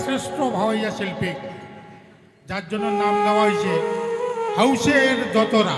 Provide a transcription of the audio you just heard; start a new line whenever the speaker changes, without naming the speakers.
শ্রেষ্ঠ ভাওয়াইয়া শিল্পী। যার জন্য নাম দেওয়া হয়েছে হাউসের যতরা